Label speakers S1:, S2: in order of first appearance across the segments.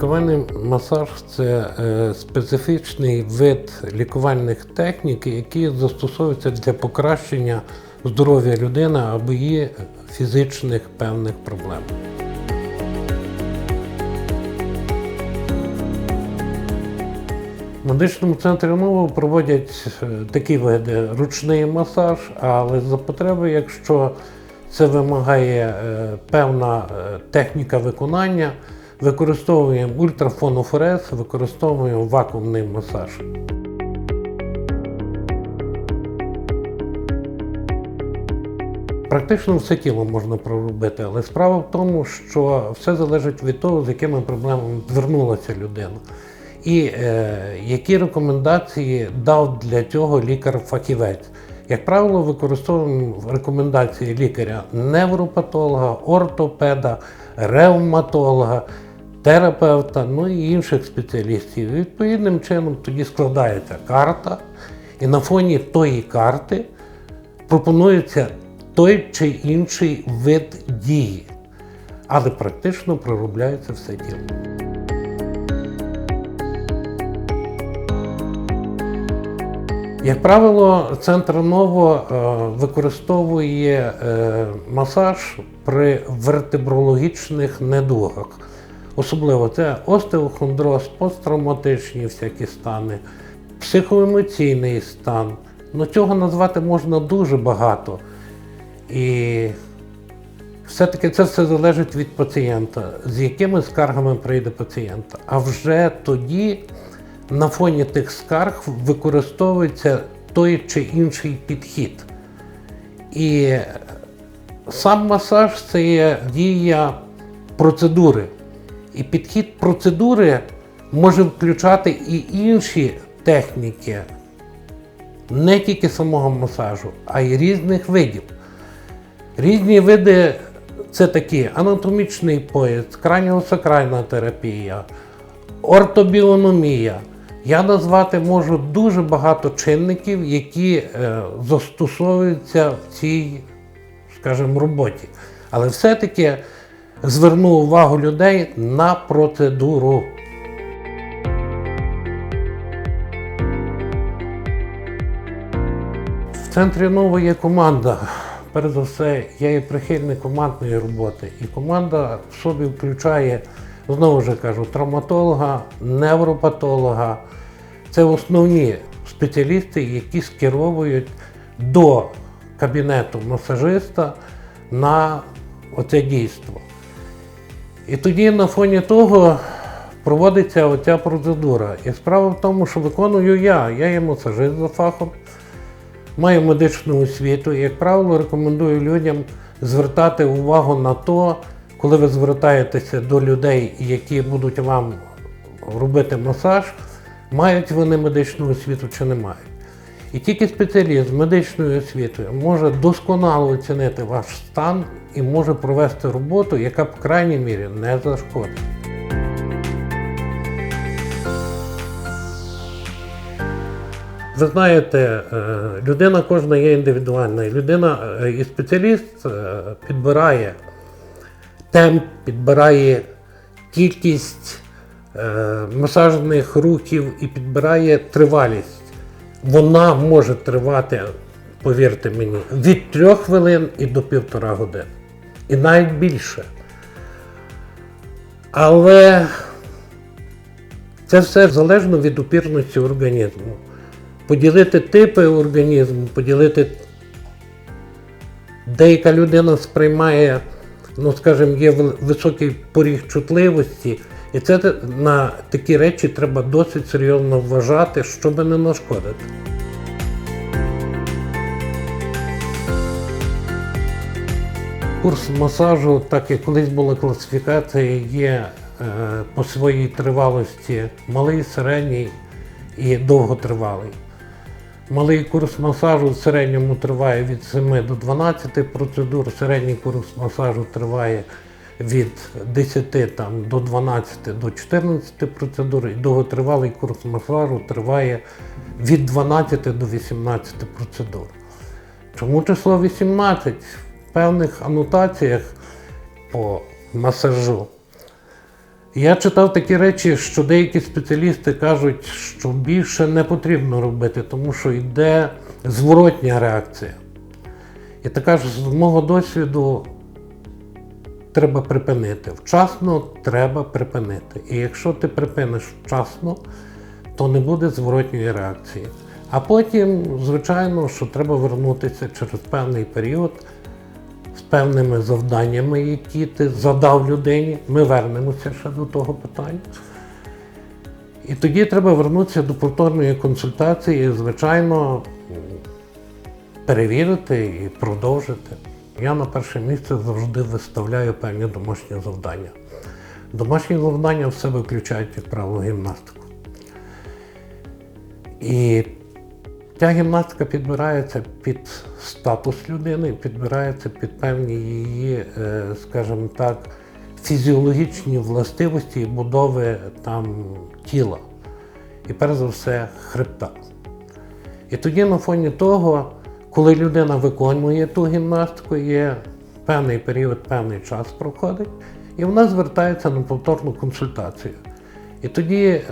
S1: Лікувальний масаж це е, специфічний вид лікувальних технік, які застосовуються для покращення здоров'я людини або її фізичних певних проблем. В медичному центрі Ново проводять е, такі види ручний масаж, але за потреби, якщо це вимагає е, певна техніка виконання, використовуємо ультрафонофорез, використовуємо вакуумний масаж. Практично все тіло можна проробити, але справа в тому, що все залежить від того, з якими проблемами звернулася людина. І е, які рекомендації дав для цього лікар-фахівець. Як правило, використовуємо рекомендації лікаря невропатолога, ортопеда, ревматолога, терапевта, ну і інших спеціалістів. Відповідним чином тоді складається карта, і на фоні тої карти пропонується той чи інший вид дії, але практично проробляється все тіло. Як правило, центр Ново е, використовує е, масаж при вертебрологічних недугах. Особливо це остеохондроз, посттравматичні всякі стани, психоемоційний стан. Ну, цього назвати можна дуже багато. І все-таки це все залежить від пацієнта, з якими скаргами прийде пацієнт. А вже тоді на фоні тих скарг використовується той чи інший підхід. І сам масаж це є дія процедури. І підхід процедури може включати і інші техніки, не тільки самого масажу, а й різних видів. Різні види це такі анатомічний пояс, краніосакральна терапія, ортобіономія. Я назвати можу дуже багато чинників, які е, застосовуються в цій, скажімо, роботі. Але все-таки зверну увагу людей на процедуру. В центрі ново є команда. Перш за все, я є прихильник командної роботи. І команда в собі включає, знову ж кажу, травматолога, невропатолога. Це основні спеціалісти, які скеровують до кабінету масажиста на оце дійство. І тоді на фоні того проводиться оця процедура. І справа в тому, що виконую я. Я є масажист за фахом, маю медичну освіту і, як правило, рекомендую людям звертати увагу на то, коли ви звертаєтеся до людей, які будуть вам робити масаж, мають вони медичну освіту чи не мають. І тільки спеціаліст з медичною освітою може досконало оцінити ваш стан і може провести роботу, яка, по крайній мірі, не зашкодить. Ви знаєте, е, людина кожна є індивідуальна. Людина е, і спеціаліст е, підбирає темп, підбирає кількість масажних рухів і підбирає тривалість. Вона може тривати, повірте мені, від трьох хвилин і до півтора години. І навіть більше. Але це все залежно від упірності організму. Поділити типи організму, поділити. Деяка людина сприймає, ну скажімо, є високий поріг чутливості, і це на такі речі треба досить серйозно вважати, щоб не нашкодити. Курс масажу, так як колись була класифікація, є е, по своїй тривалості малий, середній і довготривалий. Малий курс масажу в середньому триває від 7 до 12 процедур, середній курс масажу триває від 10 там, до 12 до 14 процедур, і довготривалий курс масажу триває від 12 до 18 процедур. Чому число 18? В певних анотаціях по масажу Я читав такі речі, що деякі спеціалісти кажуть, що більше не потрібно робити, тому що йде зворотня реакція. І така ж з мого досвіду треба припинити. Вчасно треба припинити. І якщо ти припиниш вчасно, то не буде зворотньої реакції. А потім, звичайно, що треба вернутися через певний період з певними завданнями, які ти задав людині. Ми вернемося ще до того питання. І тоді треба вернутися до повторної консультації, і, звичайно, перевірити і продовжити. Я на перше місце завжди виставляю певні домашні завдання. Домашні завдання в себе включають, як правило, гімнастику. І ця гімнастика підбирається під статус людини, підбирається під певні її, е, скажімо так, фізіологічні властивості і будови там тіла. І перш за все хребта. І тоді на фоні того, коли людина виконує ту гімнастику, є певний період, певний час проходить, і вона звертається на повторну консультацію. І тоді е,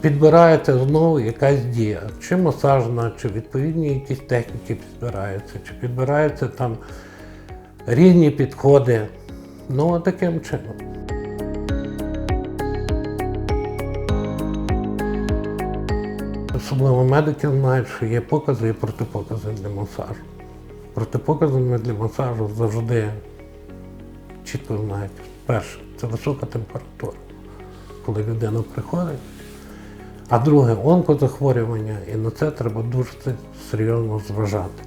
S1: підбирається знову якась дія, чи масажна, чи відповідні якісь техніки підбираються, чи підбираються там різні підходи. Ну, таким чином. Особливо медики знають, що є покази і протипокази для масажу. Протипоказами для масажу завжди чітко знають. Перше, це висока температура, коли людина приходить. А друге онкозахворювання, і на це треба дуже серйозно зважати.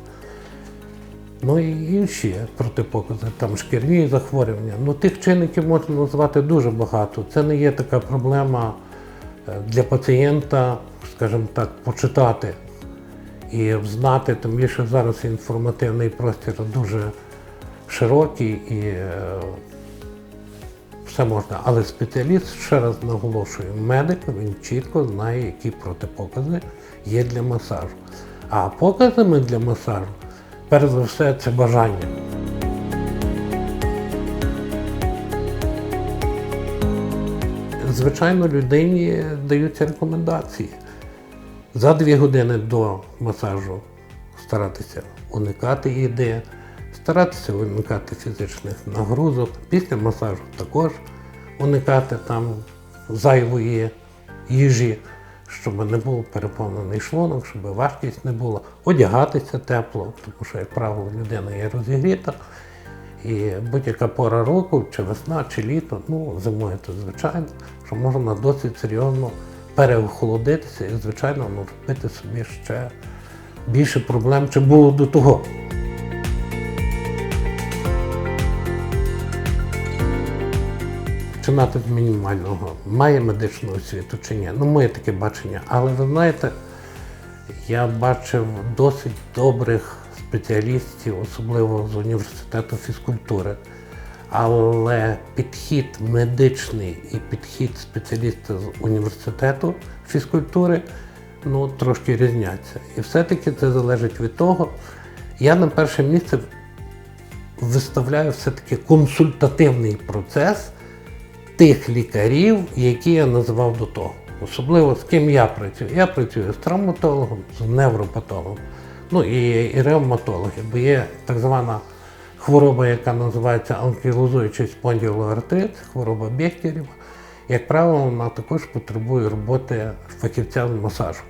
S1: Ну і інші протипокази, там шкірні захворювання. Ну тих чинників можна назвати дуже багато. Це не є така проблема е, для пацієнта, скажімо так, почитати і знати, тим більше зараз інформативний простір дуже широкий і е, все можна. Але спеціаліст, ще раз наголошую, медик він чітко знає, які протипокази є для масажу. А показами для масажу, перш за все, це бажання. Звичайно, людині даються рекомендації. За дві години до масажу старатися уникати їди, старатися уникати фізичних нагрузок. Після масажу також уникати там зайвої їжі, щоб не був переповнений шлунок, щоб важкість не було, одягатися тепло, тому що, як правило, людина є розігріта. І будь-яка пора року, чи весна, чи літо, ну зимою то звичайно, що можна досить серйозно переохолодитися і, звичайно, ну, робити собі ще більше проблем, чи було до того. Починати з мінімального. Має медичну освіту чи ні? Ну, моє таке бачення. Але ви знаєте, я бачив досить добрих спеціалістів, особливо з університету фізкультури. Але підхід медичний і підхід спеціаліста з університету фізкультури ну, трошки різняться. І все-таки це залежить від того, я на перше місце виставляю все-таки консультативний процес тих лікарів, які я називав до того. Особливо з ким я працюю. Я працюю з травматологом, з невропатологом, ну і, і ревматологи, бо є так звана хвороба, яка називається анкілозуючий спонділоартрит, хвороба Бехтерєва. Як правило, вона також потребує роботи фахівця з масажу.